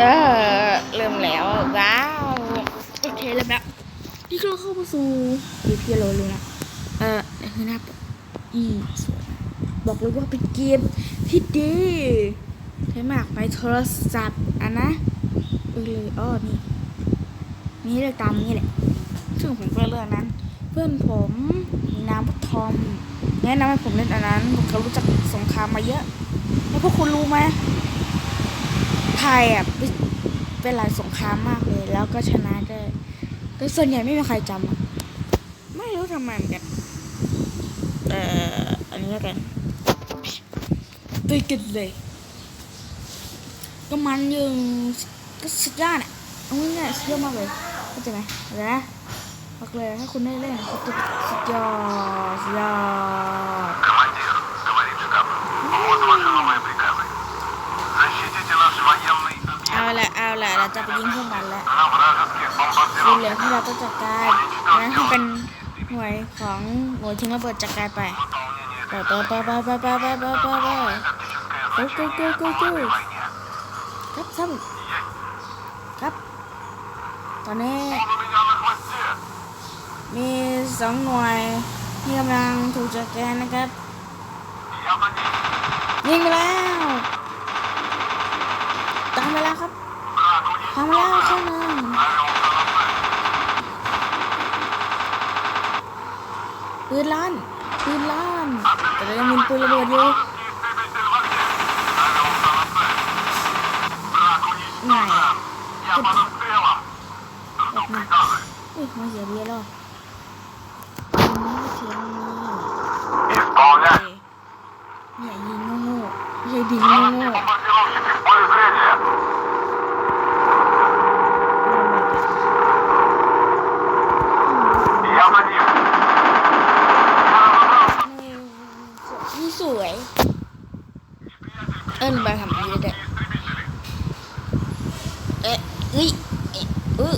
เออเริ่มแล้วว้าวโอเคเริ่มแล้วนี่เราเข้ามาสู่รีพีโรเลยนะเออนี่คือหน้าปกอีสวยบอกเลยว่าเป็นเกมที่ดีใช้มากไปโทรศัพท์อะนะเออเลยอ้อนี่นี่เลือกตามนี้แหละซึ่งผมก็เลือกนั้น เพื่อนผมมีนามว่าทอมแนะนำให้ผมเล่นอันนั้นผมก็รู้จักสงครามมาเยอะแล้วพวกคุณรู้ไหม ไทยอะเป็นเป็นหลายสงครามมากเลย แล้วก็ชนะได้แต่ส่วนใหญ่ไม่มีใครจำอะไม่รู้ทำไมเหมือนกันเอ่ออันนี้แล้วกันไปกันเลยก็มันอยังก็สุดยอดอะเอาง่ายๆสุดยอดมากเลยเข้าใจไหมเดี๋ยวนะบอกเลยถ้าคุณได้เล่นก็จะสุดยอดสุดยอดาละเอาละเราจะไปยิงพวกมันละที่เหลือที่เราต้องจัดการนะให้เป็นหน่วยของหน่วยทิ้งระเบิดจัดการไปเปิดเปิดเปิดเปิดเปิดเปิดเปิดเปิดเปิดกูกูกูกูกูครับซ้ำครับ ตอนนี้ มีสองหน่วยที่กำลังถูกจัดการนะครับยิงไปแล้วตามไปแล้วครับำไม่ได้ใช่ไหมปืนลั่นปืนลั่นแต่เรยังมีปืนระเบิดอยู่ไงนกดแบบไหนอุ้ยมาเสียเบียร์แล้ว นไปทำอะไเด็เอ๊ะเฮ้ยเออ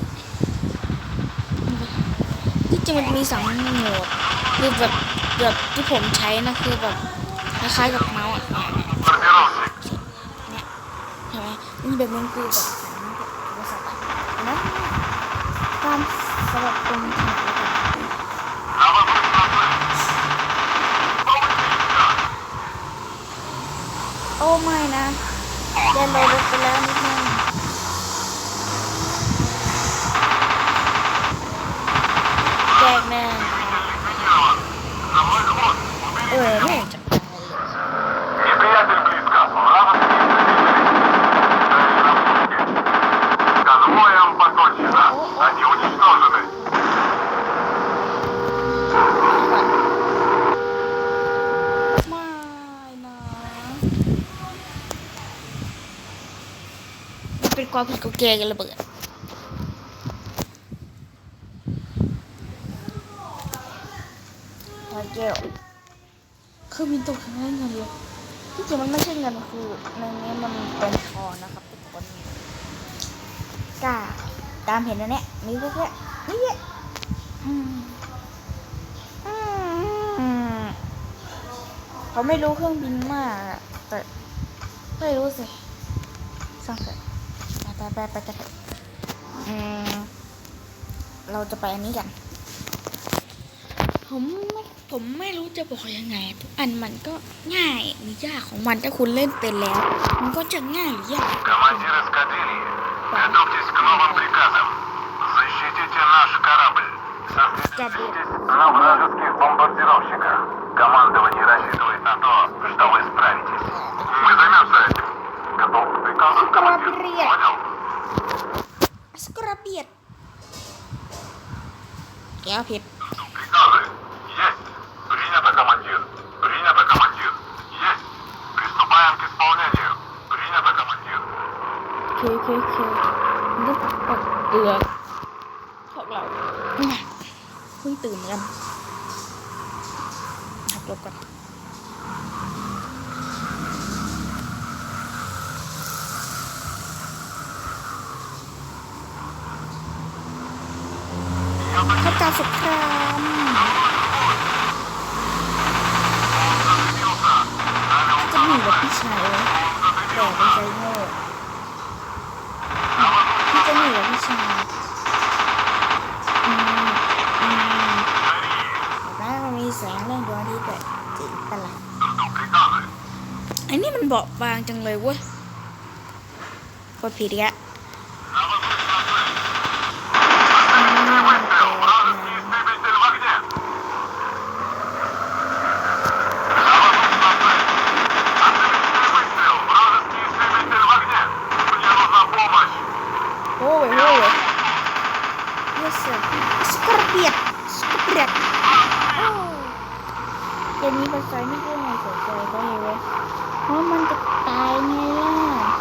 ที่จงมันมีสองโหมดคือแบบแบบที่ผมใช้นะคือแบบคล้ายๆกับเมาส์อะเนี่ยใช่ไหมนี่แบบมันคือแบบโทรศัพท์นะตามสำหรับตรงนี้ Yan, mayroon po namin. วามผิดของแกกันระเบิดร้อยเกลเครื่องบินตกทางนั้นเงินเลยที่จริงมันไม่ใช่เงินคือในนี้มันเป็นทองนะครับทุกคนกล้าตามเห็นนะเนี่ยมีพวกเนี้ยนี่เนี่ยอืมอืมเขาไม่รู้เครื่องบินมากอะแต่ไม่รู้สิสั่งเถอะ ไปไปไปไปกันเถอะอืมเราจะไปอันนี้กัน ผมไม่ผมไม่รู้จะบอกยังไง ทุกอันมันก็ง่ายหรือยากของมันถ้าคุณเล่นเป็นแล้ว มันก็จะง่ายหรือยาก Командир эскадрильи, готовьтесь к новым приказам. Защитите наш корабль. Сосредоточьтесь на вражеских бомбардировщиках. Командование рассчитывает на то, เดโอเคเคเคดึกปักเอือกพวกเราเพิ่งตื่นกันหักลบกัน เบาบางจังเลยเว้ยกดผิดอีกแล้วโอ้ยโอ้ยเยสสกเปียดสกเปียดโอ้มันใช้ไม่ค่อยน่าสนใจเลยเว้ย เพราะมันจะตายไงล่ะ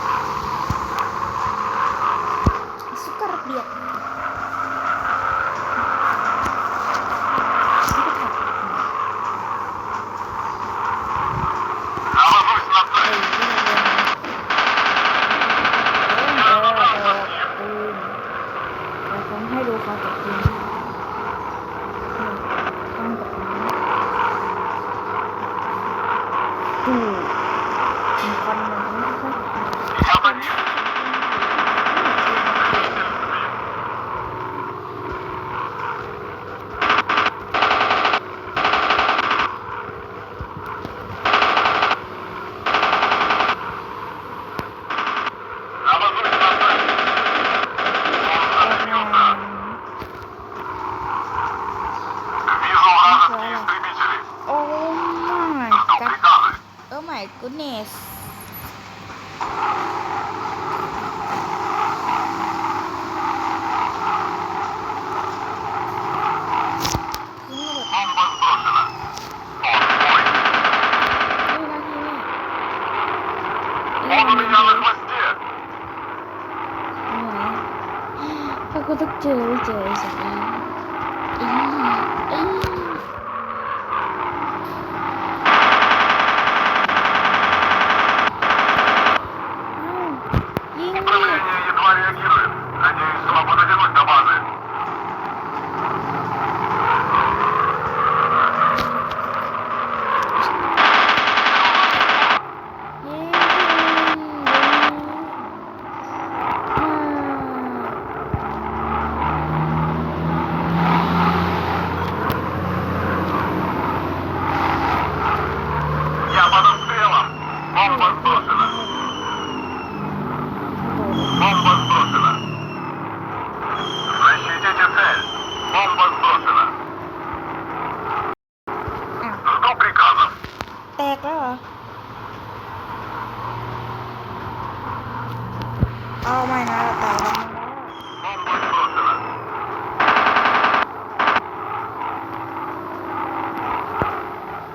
มาต่อ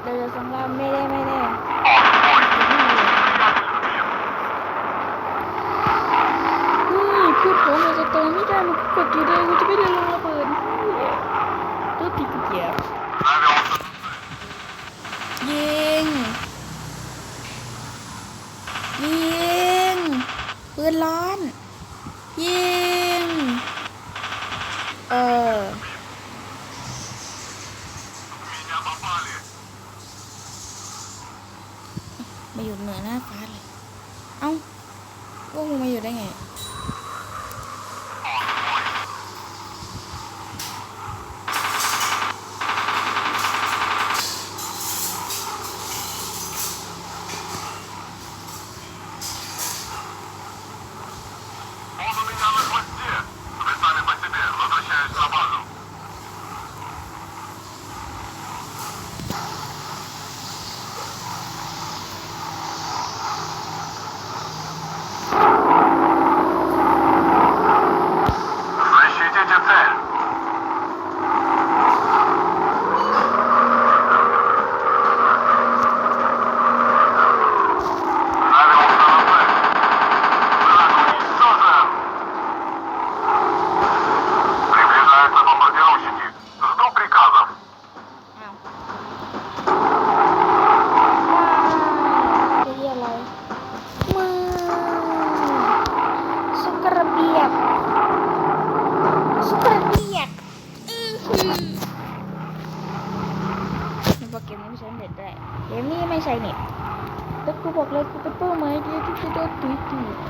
วเราราญไม่ได้ไม่ได้คือผมจะตายไม่ได้มันกดอยู่ได้กูจะไม่ได้ลงระเบิดตัวติดเกียร์ยิง ยิงปืนร้อน ยิ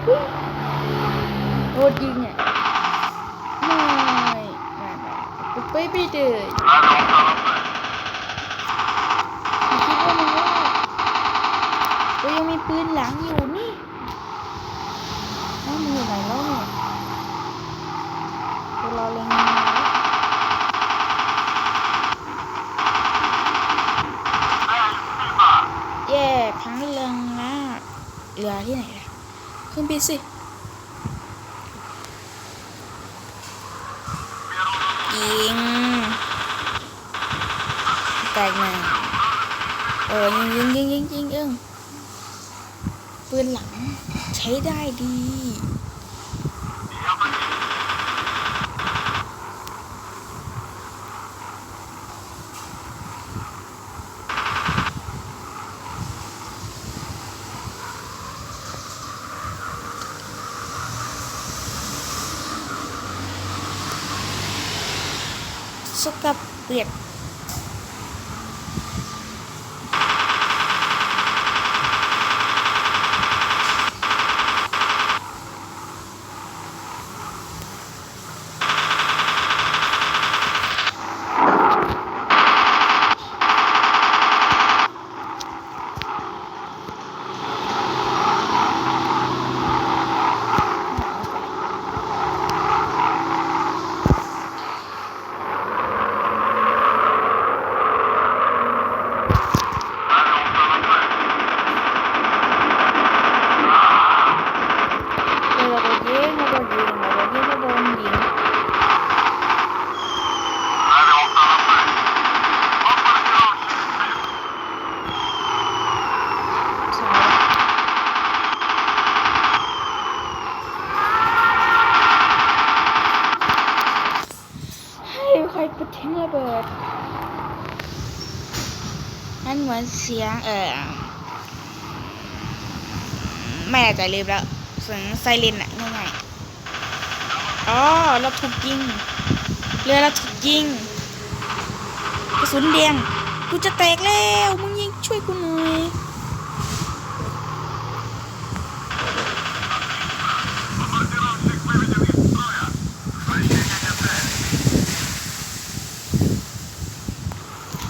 โดนยิงเนี่ยไม่ไม่ไปไปเดือดคิดว่ามันรอดกูยังมีปืนหลังอยู่นี่แล้วมันอยู่ไหนแล้วเนี่ย บินสิยิงแตกหนึ่งเออยิงยิงยิงยิงยิงเอิงปืนหลังใช้ได้ดี สกับเปรก กใจเลยแล้วสนไซเรนอะง่ายๆอ๋อเราถูกยิง เรือเราถูกยิงกระสุนแดงกูจะแตกแล้วมึงยิงช่วยกูหน่อย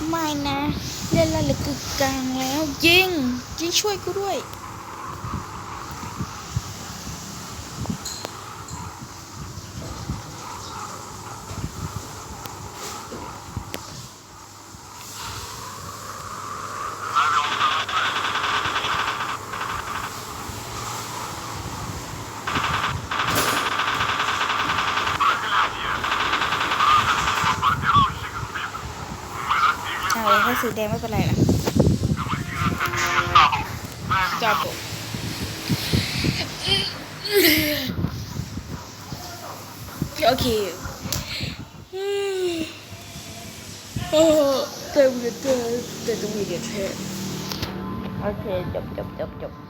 ไม่นะเล่นละหลือกึกกลางแล้วยิงยิงช่วยกูด้วย อะไาสีแดงไม่เป็นไรล่ะจอบปุ๊โอเคโอ้เต็มเลยเต็มเต็มเลยเต็มโอเคจบจบจบจบ